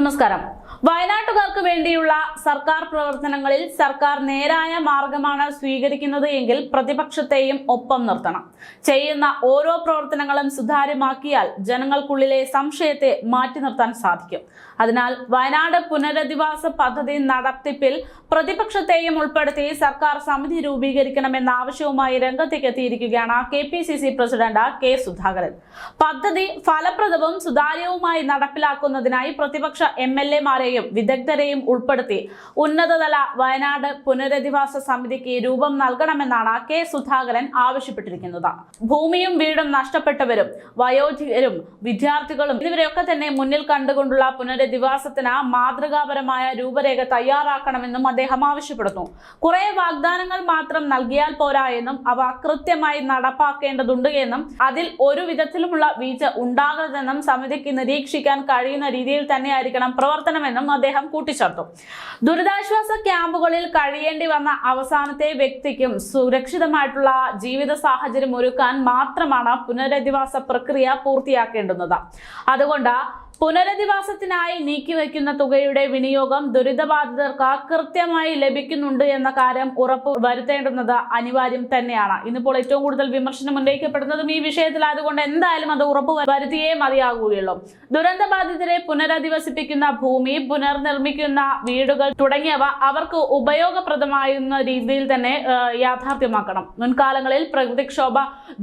നമസ്കാരം വയനാട്ടുകാർക്ക് വേണ്ടിയുള്ള സർക്കാർ പ്രവർത്തനങ്ങളിൽ സർക്കാർ നേരായ മാർഗമാണ് സ്വീകരിക്കുന്നത് എങ്കിൽ പ്രതിപക്ഷത്തെയും ഒപ്പം നിർത്തണം. ചെയ്യുന്ന ഓരോ പ്രവർത്തനങ്ങളും സുതാര്യമാക്കിയാൽ ജനങ്ങൾക്കുള്ളിലെ സംശയത്തെ മാറ്റി നിർത്താൻ സാധിക്കും. അതിനാൽ വയനാട് പുനരധിവാസ പദ്ധതി നടത്തിപ്പിൽ പ്രതിപക്ഷത്തെയും ഉൾപ്പെടുത്തി സർക്കാർ സമിതി രൂപീകരിക്കണമെന്ന ആവശ്യവുമായി രംഗത്തേക്ക് എത്തിയിരിക്കുകയാണ് K P C C president K Sudhakaran. പദ്ധതി ഫലപ്രദവും സുതാര്യവുമായി നടപ്പിലാക്കുന്നതിനായി പ്രതിപക്ഷ എം എൽ എമാരെയും വിദഗ്ധരെയും ഉൾപ്പെടുത്തി. ഉന്നതതല വയനാട് പുനരധിവാസ സമിതിക്ക് രൂപം നൽകണമെന്നാണ് കെ സുധാകരൻ ആവശ്യപ്പെട്ടിരിക്കുന്നത്. ഭൂമിയും വീടും നഷ്ടപ്പെട്ടവരും വയോധികരും വിദ്യാർത്ഥികളും എന്നിവരെയൊക്കെ തന്നെ മുന്നിൽ കണ്ടുകൊണ്ടുള്ള പുനരധിവാസത്തിന് മാതൃകാപരമായ രൂപരേഖ തയ്യാറാക്കണമെന്നും അദ്ദേഹം ആവശ്യപ്പെടുന്നു. കുറെ വാഗ്ദാനങ്ങൾ മാത്രം നൽകിയാൽ പോരാ എന്നും അവ കൃത്യമായി നടപ്പാക്കേണ്ടതുണ്ട് എന്നും അതിൽ ഒരു വിധത്തിലുമുള്ള വീഴ്ച ഉണ്ടാകരുതെന്നും സമിതിക്ക് നിരീക്ഷിക്കാൻ കഴിയുന്ന രീതിയിൽ തന്നെയായിരിക്കണം പ്രവർത്തനമെന്നും അദ്ദേഹം കൂട്ടിച്ചേർത്തു. ദുരിതാശ്വാസ ക്യാമ്പുകളിൽ കഴിയേണ്ടി വന്ന അവസാനത്തെ വ്യക്തിക്കും സുരക്ഷിതമായിട്ടുള്ള ജീവിത സാഹചര്യം ഒരുക്കാൻ മാത്രമാണ് പുനരധിവാസ പ്രക്രിയ പൂർത്തിയാക്കേണ്ടുന്നത്. അതുകൊണ്ട് പുനരധിവാസത്തിനായി നീക്കിവെക്കുന്ന തുകയുടെ വിനിയോഗം ദുരിതബാധിതർക്ക് കൃത്യമായി ലഭിക്കുന്നുണ്ട് എന്ന കാര്യം ഉറപ്പ് വരുത്തേണ്ടുന്നത് അനിവാര്യം തന്നെയാണ്. ഇന്നിപ്പോൾ ഏറ്റവും കൂടുതൽ വിമർശനം ഉന്നയിക്കപ്പെടുന്നതും ഈ വിഷയത്തിൽ അതുകൊണ്ട് എന്തായാലും അത് ഉറപ്പ് വരുത്തിയേ മതിയാകുകയുള്ളൂ. ദുരന്തബാധിതരെ പുനരധിവസിപ്പിക്കുന്ന ഭൂമി പുനർനിർമ്മിക്കുന്ന വീടുകൾ തുടങ്ങിയവ അവർക്ക് ഉപയോഗപ്രദമായുന്ന രീതിയിൽ തന്നെ യാഥാർത്ഥ്യമാക്കണം. മുൻകാലങ്ങളിൽ പ്രകൃതിക്ഷോഭ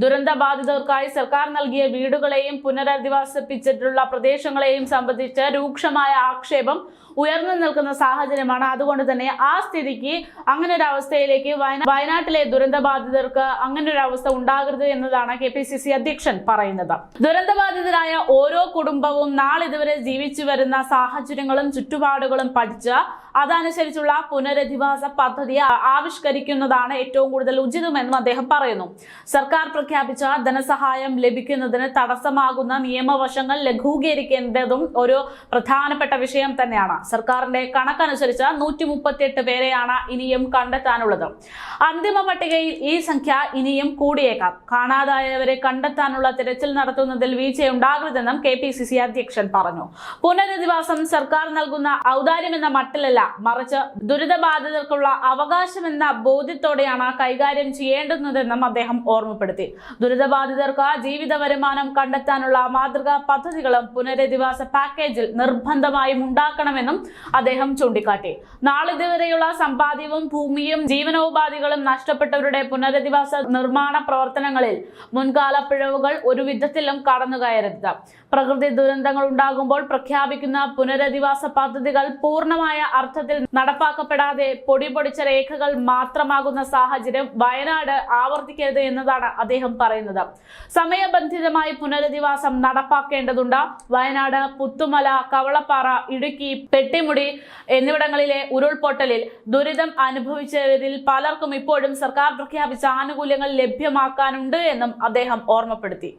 ദുരന്തബാധിതർക്കായി സർക്കാർ നൽകിയ വീടുകളെയും പുനരധിവസിപ്പിച്ചിട്ടുള്ള പ്രദേശങ്ങളെയും സംബന്ധിച്ച് രൂക്ഷമായ ആക്ഷേപം ഉയർന്നു നിൽക്കുന്ന സാഹചര്യമാണ്. അതുകൊണ്ട് തന്നെ ആ സ്ഥിതിക്ക് അങ്ങനെ ഒരു അവസ്ഥയിലേക്ക് വയനാട്ടിലെ ദുരന്തബാധിതർക്ക് അങ്ങനെ ഒരു അവസ്ഥ ഉണ്ടാകരുത് എന്നതാണ് കെ പി സി സി അധ്യക്ഷൻ പറയുന്നത്. ദുരന്തബാധിതരായ ഓരോ കുടുംബവും നാളിതുവരെ ജീവിച്ചു വരുന്ന സാഹചര്യങ്ങളും ചുറ്റുപാടുകളും പഠിച്ച് അതനുസരിച്ചുള്ള പുനരധിവാസ പദ്ധതി ആവിഷ്കരിക്കുന്നതാണ് ഏറ്റവും കൂടുതൽ ഉചിതമെന്നും അദ്ദേഹം പറയുന്നു. സർക്കാർ പ്രഖ്യാപിച്ച ധനസഹായം ലഭിക്കുന്നതിന് തടസ്സമാകുന്ന നിയമവശങ്ങൾ ലഘൂകരിക്കേണ്ടതും ഒരു പ്രധാനപ്പെട്ട വിഷയം തന്നെയാണ്. സർക്കാരിന്റെ കണക്കനുസരിച്ച് നൂറ്റി മുപ്പത്തിയെട്ട് പേരെയാണ് ഇനിയും കണ്ടെത്താനുള്ളത്. അന്തിമ പട്ടികയിൽ ഈ സംഖ്യ ഇനിയും കൂടിയേക്കാം. കാണാതായവരെ കണ്ടെത്താനുള്ള തിരച്ചിൽ നടത്തുന്നതിൽ വീഴ്ചയുണ്ടാകരുതെന്നും കെ പി സി സി അധ്യക്ഷൻ പറഞ്ഞു. പുനരധിവാസം സർക്കാർ നൽകുന്ന ഔദാര്യമെന്ന മട്ടിലല്ല മറിച്ച് ദുരിതബാധിതർക്കുള്ള അവകാശമെന്ന ബോധ്യത്തോടെയാണ് കൈകാര്യം ചെയ്യേണ്ടുന്നതെന്നും അദ്ദേഹം ഓർമ്മപ്പെടുത്തി. ദുരിതബാധിതർക്ക് ജീവിത വരുമാനം കണ്ടെത്താനുള്ള മാതൃകാ പദ്ധതികളും പുനരധിവാസ പാക്കേജിൽ നിർബന്ധമായും ഉണ്ടാക്കണമെന്നും അദ്ദേഹം ചൂണ്ടിക്കാട്ടി. നാളിതുവരെയുള്ള സമ്പാദ്യവും ഭൂമിയും ജീവനോപാധികളും നഷ്ടപ്പെട്ടവരുടെ പുനരധിവാസ നിർമ്മാണ പ്രവർത്തനങ്ങളിൽ മുൻകാല പിഴവുകൾ ഒരു വിധത്തിലും കടന്നുകയറരുത്. പ്രകൃതി ദുരന്തങ്ങൾ ഉണ്ടാകുമ്പോൾ പ്രഖ്യാപിക്കുന്ന പുനരധിവാസ പദ്ധതികൾ പൂർണമായ അർത്ഥത്തിൽ നടപ്പാക്കപ്പെടാതെ പൊടിപൊടിച്ച രേഖകൾ മാത്രമാകുന്ന സാഹചര്യം വയനാട് ആവർത്തിക്കരുത് എന്നതാണ് അദ്ദേഹം പറയുന്നത്. സമയബന്ധിതമായി പുനരധിവാസം നടപ്പാക്കേണ്ടതുണ്ട്. വയനാട് പുത്തുമല കവളപ്പാറ ഇടുക്കി പെട്ടിമുടി എന്നിവിടങ്ങളിലെ ഉരുൾപൊട്ടലിൽ ദുരിതം അനുഭവിച്ചവരിൽ പലർക്കും ഇപ്പോഴും സർക്കാർ പ്രഖ്യാപിച്ച ആനുകൂല്യങ്ങൾ ലഭ്യമാക്കാനുണ്ട് എന്നും അദ്ദേഹം ഓർമ്മപ്പെടുത്തി.